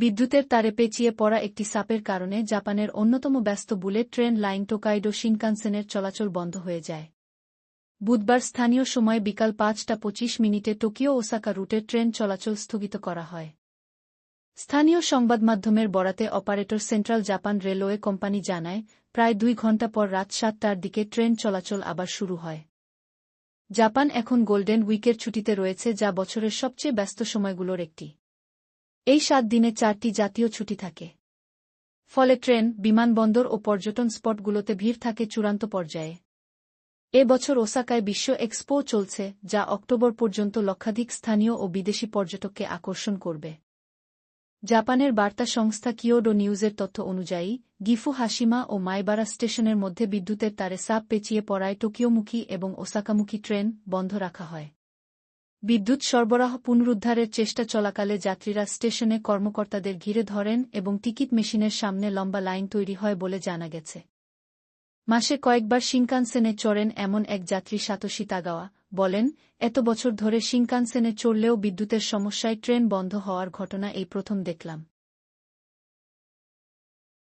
বিদ্যুতের তারে পেঁচিয়ে পড়া একটি সাপের কারণে জাপানের অন্যতম ব্যস্ত বুলেট ট্রেন লাইন টোকাইডো শিনকানসেনের চলাচল বন্ধ হয়ে যায়। বুধবার স্থানীয় সময় বিকাল পাঁচটা পঁচিশ মিনিটে টোকিও ওসাকা রুটের ট্রেন চলাচল স্থগিত করা হয়। স্থানীয় সংবাদ মাধ্যমের বরাতে operator central Japan railway company জানায়, প্রায় দুই ঘণ্টা পর রাত সাতটার দিকে ট্রেন চলাচল আবার শুরু হয়। জাপান এখন গোল্ডেন উইকের ছুটিতে রয়েছে, যা বছরের সবচেয়ে ব্যস্ত সময়গুলোর একটি। এই সাত দিনে চারটি জাতীয় ছুটি থাকে। ফলে ট্রেন, বিমানবন্দর ও পর্যটন স্পটগুলোতে ভিড় থাকে চূড়ান্ত পর্যায়ে। এ বছর ওসাকায় বিশ্ব এক্সপো চলছে, যা অক্টোবর পর্যন্ত লক্ষাধিক স্থানীয় ও বিদেশি পর্যটককে আকর্ষণ করবে। জাপানের বার্তা সংস্থা কিওডো নিউজের তথ্য অনুযায়ী, গিফু হাসিমা ও মাইবারা স্টেশনের মধ্যে বিদ্যুতের তারে সাপ পেঁচিয়ে পড়ায় টোকিওমুখী এবং ওসাকামুখী ট্রেন বন্ধ রাখা হয়। বিদ্যুৎ সরবরাহ পুনরুদ্ধারের চেষ্টা চলাকালে যাত্রীরা স্টেশনে কর্মকর্তাদের ঘিরে ধরেন এবং টিকিট মেশিনের সামনে লম্বা লাইন তৈরি হয় বলে জানা গেছে। মাসে কয়েকবার শিনকানসেনে চড়েন এমন এক যাত্রী সাতোশী তাগাওয়া, বলেন, এত বছর ধরে শিনকানসেনে চড়লেও বিদ্যুতের সমস্যায় ট্রেন বন্ধ হওয়ার ঘটনা এই প্রথম দেখলাম।